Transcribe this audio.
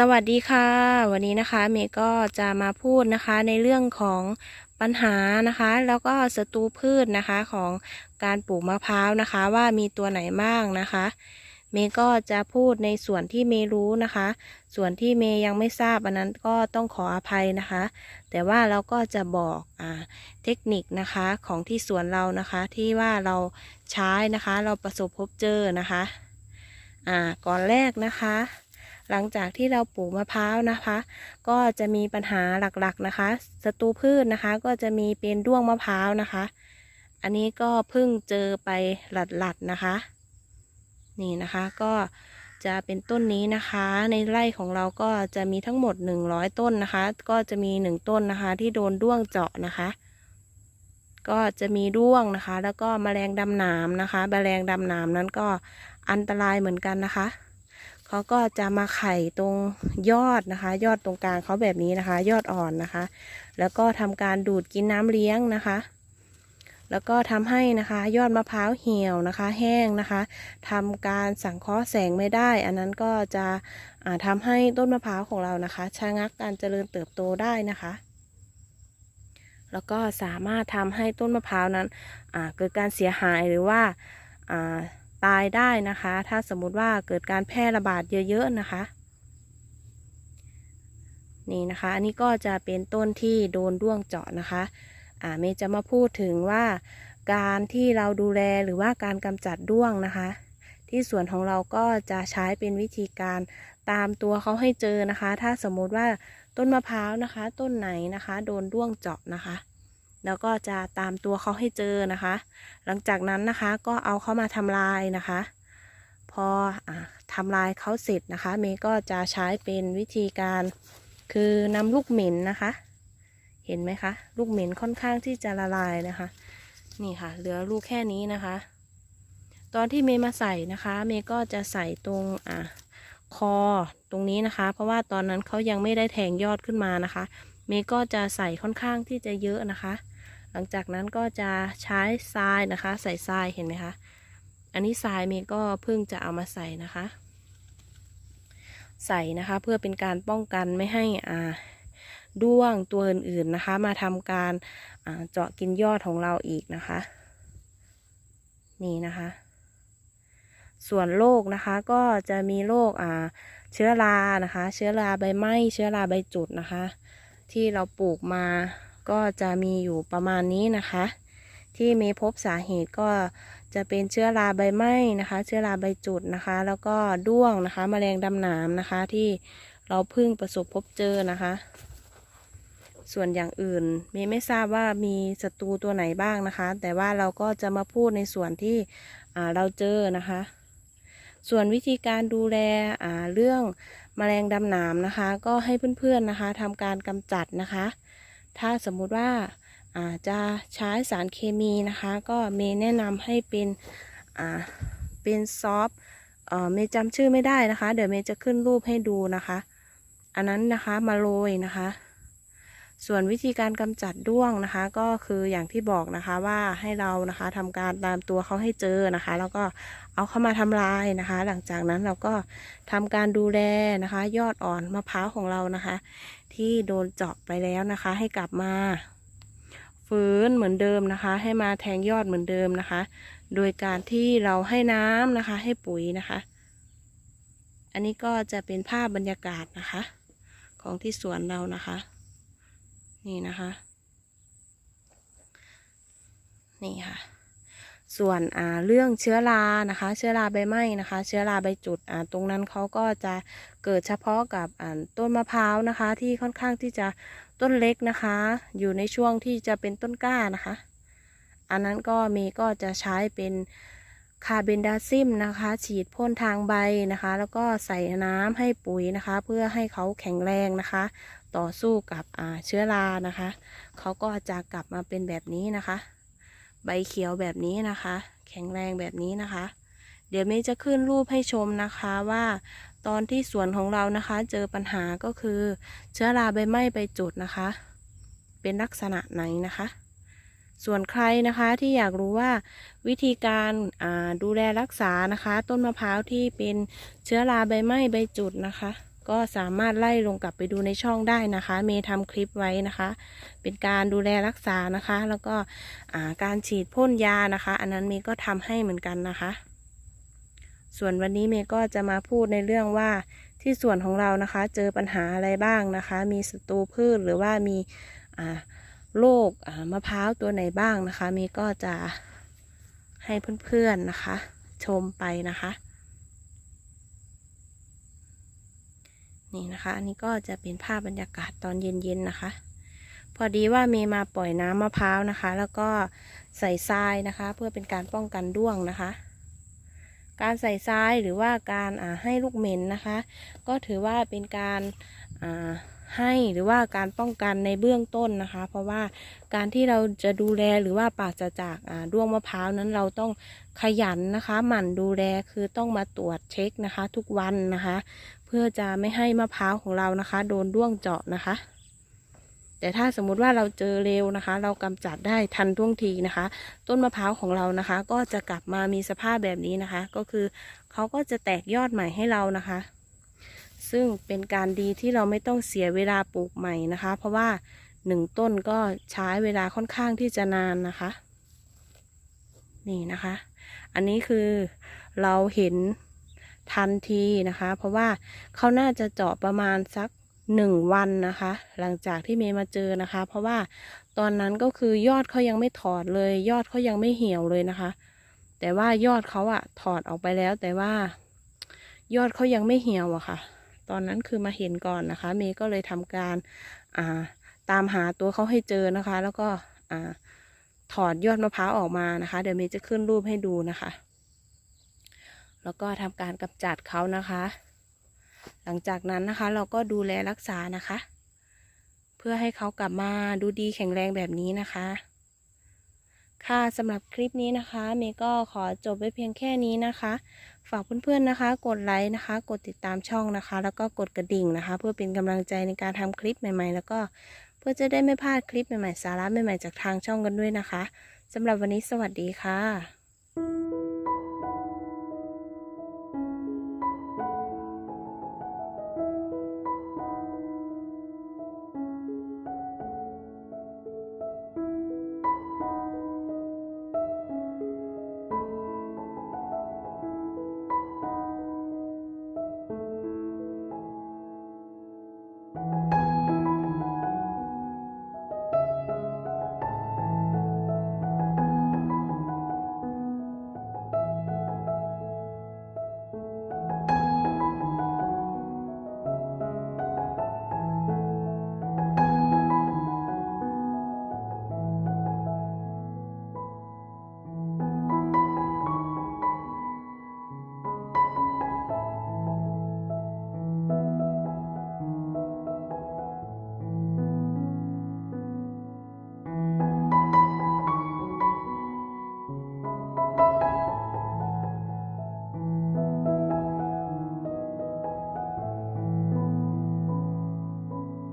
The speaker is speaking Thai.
สวัสดีค่ะ วันนี้นะคะเมย์ก็จะมาพูดนะคะในเรื่องของปัญหานะคะ แล้วก็ศัตรูพืชนะคะของการปลูกมะพร้าวนะคะ ว่ามีตัวไหนบ้างนะคะ เมย์ก็จะพูดในส่วนที่เมย์รู้นะคะ ส่วนที่เมย์ยังไม่ทราบอันนั้นก็ต้องขออภัยนะคะ แต่ว่าเราก็จะบอกอ่าเทคนิคนะคะของที่สวนเรานะคะ ที่ว่าเราใช้นะคะ เราประสบพบเจอนะคะ อ่าก่อนแรกนะคะ หลังจากที่เราปลูกมะพร้าวนะคะ ก็จะมีปัญหาหลักๆนะคะศัตรูพืชนะคะ ก็จะมีเป็นด้วงมะพร้าวนะคะ อันนี้ก็เพิ่งเจอไปหลัดๆนะคะ นี่นะคะก็จะเป็นต้นนี้นะคะ ในไร่ของเราก็จะมีทั้งหมด 100 ต้นนะคะ ก็จะมี 1 ต้นนะคะ ที่โดนด้วงเจาะนะคะ ก็จะมีด้วงนะคะ แล้วก็แมลงดำหนามนะคะแมลงดำหนามนั้นก็อันตรายเหมือนกันนะคะ เขาก็จะมาไข่ตรงยอดนะคะ ยอดตรงกลางเขาแบบนี้นะคะ ยอดอ่อนนะคะ แล้วก็ทำการดูดกินน้ำเลี้ยงนะคะ แล้วก็ทำให้นะคะ ยอดมะพร้าวเหี่ยวนะคะ แห้งนะคะทำการสังเคราะห์แสงไม่ได้ อันนั้นก็จะอ่าทำให้ต้นมะพร้าวของเรานะคะชะงักการเจริญเติบโตได้นะคะแล้วก็สามารถทำให้ต้นมะพร้าวนั้นเกิดการเสียหายหรือว่า ตายได้นะคะ ถ้าสมมุติว่าเกิดการแพร่ระบาดเยอะๆนะคะนี่นะคะ อันนี้ก็จะเป็นต้นที่โดนด้วงเจาะนะคะ อ่าเมย์จะมาพูดถึงว่าการที่เราดูแลหรือว่าการกำจัดด้วงนะคะ ที่สวนของเราก็จะใช้เป็นวิธีการตามตัวเขาให้เจอนะคะ ถ้าสมมติว่าต้นมะพร้าวนะคะ ต้นไหนนะคะ โดนด้วงเจาะนะคะ แล้วก็จะตามตัวเขาให้เจอนะคะ หลังจากนั้นนะคะก็เอาเขามาทำลายนะคะ พออทำลายเขาเสร็จนะคะ เมย์ก็จะใช้เป็นวิธีการคือนำลูกเหม็นนะคะ เห็นไหมคะ ลูกเหม็นค่อนข้างที่จะละลายนะคะ นี่ค่ะ เหลือลูกแค่นี้นะคะ ตอนที่เมย์มาใส่นะคะ เมย์ก็จะใส่ตรงอ่าคอตรงนี้นะคะ เพราะว่าตอนนั้นเขายังไม่ได้แทงยอดขึ้นมานะคะ เมย์ก็จะใส่ค่อนข้างที่จะเยอะนะคะ ลังจากนั้นก็จะใช้ทรายนะคะ ใส่ทรายเห็นไหมคะ อันนี้ทรายเมย์ก็เพิ่งจะเอามาใส่นะคะ ใส่นะคะเพื่อเป็นการป้องกันไม่ให้อ่าด้วงตัวอื่นๆนะคะ มาทำการเจาะกินยอดของเราอีกนะคะ นี่นะคะ ส่วนโรคนะคะก็จะมีโรคอ่าเชื้อรานะคะ เชื้อราใบไหม้เชื้อราใบจุดนะคะ ที่เราปลูกมา ก็จะมีอยู่ประมาณนี้นะคะ ที่มีพบสาเหตุก็จะเป็นเชื้อราใบไหม้นะคะ เชื้อราใบจุดนะคะ แล้วก็ด้วงนะคะแมลงดำหนามนะคะ ที่เราเพิ่งประสบพบเจอนะคะ ส่วนอย่างอื่นมย์ไม่ทราบว่ามีศัตรูตัวไหนบ้างนะคะ แต่ว่าเราก็จะมาพูดในส่วนที่เราเจอนะคะ ส่วนวิธีการดูแลเรื่องแมลงดำหนามนะคะ ก็ให้เพื่อนๆนะคะทำการกำจัดนะคะ ถ้าสมมุติว่าอาจะใช้สารเคมีนะคะ ก็เมย์แนะนำให้เป็นอ่าเป็นซอฟต์เอ่อเมย์จำชื่อไม่ได้นะคะ เดี๋ยวเมย์จะขึ้นรูปให้ดูนะคะ อันนั้นนะคะมาโรยนะคะ ส่วนวิธีการกำจัดด้วงนะคะ ก็คืออย่างที่บอกนะคะว่าให้เรานะคะทำการตามตัวเขาให้เจอนะคะ แล้วก็เอาเข้ามาทำลายนะคะ หลังจากนั้นเราก็ทำการดูแลนะคะ ยอดอ่อนมะพร้าวของเรานะคะ ที่โดนเจาะไปแล้วนะคะ ให้กลับมาฟื้นเหมือนเดิมนะคะ ให้มาแทงยอดเหมือนเดิมนะคะ โดยการที่เราให้น้ำนะคะ ให้ปุ๋ยนะคะ อันนี้ก็จะเป็นภาพบรรยากาศนะคะ ของที่สวนเรานะคะ นี่นะคะ นี่ค่ะ ส่วนอ่าเรื่องเชื้อรานะคะ เชื้อราใบไหม้นะคะ เชื้อราใบจุดอ่าตรงนั้นเขาก็จะเกิดเฉพาะกับอ่าต้นมะพร้าวนะคะ ที่ค่อนข้างที่จะต้นเล็กนะคะ อยู่ในช่วงที่จะเป็นต้นกล้านะคะ อันนั้นก็มย์ก็จะใช้เป็นคาร์เบนดาซิมนะคะ ฉีดพ่นทางใบนะคะ แล้วก็ใส่น้ำให้ปุ๋ยนะคะ เพื่อให้เขาแข็งแรงนะคะ ต่อสู้กับเชื้อรานะคะเขาก็จะกลับมาเป็นแบบนี้นะคะ ใบเขียวแบบนี้นะคะ แข็งแรงแบบนี้นะคะ เดี๋ยวเมย์จะขึ้นรูปให้ชมนะคะว่าตอนที่สวนของเรานะคะ เจอปัญหาก็คือเชื้อราใบไม้ใบจุดนะคะ เป็นลักษณะไหนนะคะ ส่วนใครนะคะที่อยากรู้ว่าวิธีการดูแลรักษานะคะ ต้นมะพร้าวที่เป็นเชื้อราใบไม้ใบจุดนะคะ ก็สามารถไล่ลงกลับไปดูในช่องได้นะคะ เมย์ทำคลิปไว้นะคะ เป็นการดูแลรักษานะคะ แล้วก็การฉีดพ่นยานะคะ อันนั้นเมย์ก็ทำให้เหมือนกันนะคะ ส่วนวันนี้เมย์ก็จะมาพูดในเรื่องว่าที่ส่วนของเรานะคะ เจอปัญหาอะไรบ้างนะคะ มีศัตรูพืชหรือว่ามีโรคมะพร้าวตัวไหนบ้างนะคะ เมย์ก็จะให้เพื่อนๆนะคะ ชมไปนะคะ นี่นะคะ อันนี้ก็จะเป็นภาพบรรยากาศตอนเย็นๆนะคะ พอดีว่าเมย์มาปล่อยน้ำมะพร้าวนะคะ แล้วก็ใส่ทรายนะคะ เพื่อเป็นการป้องกันด้วงนะคะ การใส่ทรายหรือว่าการาให้ลูกเหม็นนะคะ ก็ถือว่าเป็นการาให้หรือว่าการป้องกันในเบื้องต้นนะคะ เพราะว่าการที่เราจะดูแลหรือว่าปาศจากาด้วงมะพร้าวนั้นเราต้องขยันนะคะ หมั่นดูแลคือต้องมาตรวจเช็คนะคะ ทุกวันนะคะเพื่อจะไม่ให้มะพร้าวของเรานะคะ โดนด้วงเจาะนะคะ แต่ถ้าสมมุติว่าเราเจอเร็วนะคะ เรากำจัดได้ทันท่วงทีนะคะ ต้นมะพร้าวของเรานะคะ ก็จะกลับมามีสภาพแบบนี้นะคะ ก็คือเขาก็จะแตกยอดใหม่ให้เรานะคะ ซึ่งเป็นการดีที่เราไม่ต้องเสียเวลาปลูกใหม่นะคะ เพราะว่าหนึ่งต้นก็ใช้เวลาค่อนข้างที่จะนานนะคะ นี่นะคะ อันนี้คือเราเห็น ทันทีนะคะ เพราะว่าเขาน่าจะเจาะประมาณสักหนึ่งวันนะคะ หลังจากที่เมย์มาเจอนะคะ เพราะว่าตอนนั้นก็คือยอดเขายังไม่ถอดเลย ยอดเขายังไม่เหี่ยวเลยนะคะ แต่ว่ายอดเขาอะถอดออกไปแล้ว แต่ว่ายอดเขายังไม่เหี่ยวอะค่ะ ตอนนั้นคือมาเห็นก่อนนะคะ เมย์ก็เลยทำการอ่าตามหาตัวเขาให้เจอนะคะ แล้วก็อ่าถอดยอดมะพร้าวออกมานะคะ เดี๋ยวเมย์จะขึ้นรูปให้ดูนะคะ แล้วก็ทำการกำจัดเขานะคะ หลังจากนั้นนะคะเราก็ดูแลรักษานะคะ เพื่อให้เขากลับมาดูดีแข็งแรงแบบนี้นะคะ ค่ะสำหรับคลิปนี้นะคะ เมย์ก็ขอจบไว้เพียงแค่นี้นะคะ ฝากเพื่อนๆนะคะ กดไลค์นะคะ กดติดตามช่องนะคะ แล้วก็กดกระดิ่งนะคะ เพื่อเป็นกำลังใจในการทำคลิปใหม่ ๆ แล้วก็เพื่อจะได้ไม่พลาดคลิปใหม่ๆ สาระใหม่ๆ จากทางช่องกันด้วยนะคะสำหรับวันนี้สวัสดีค่ะ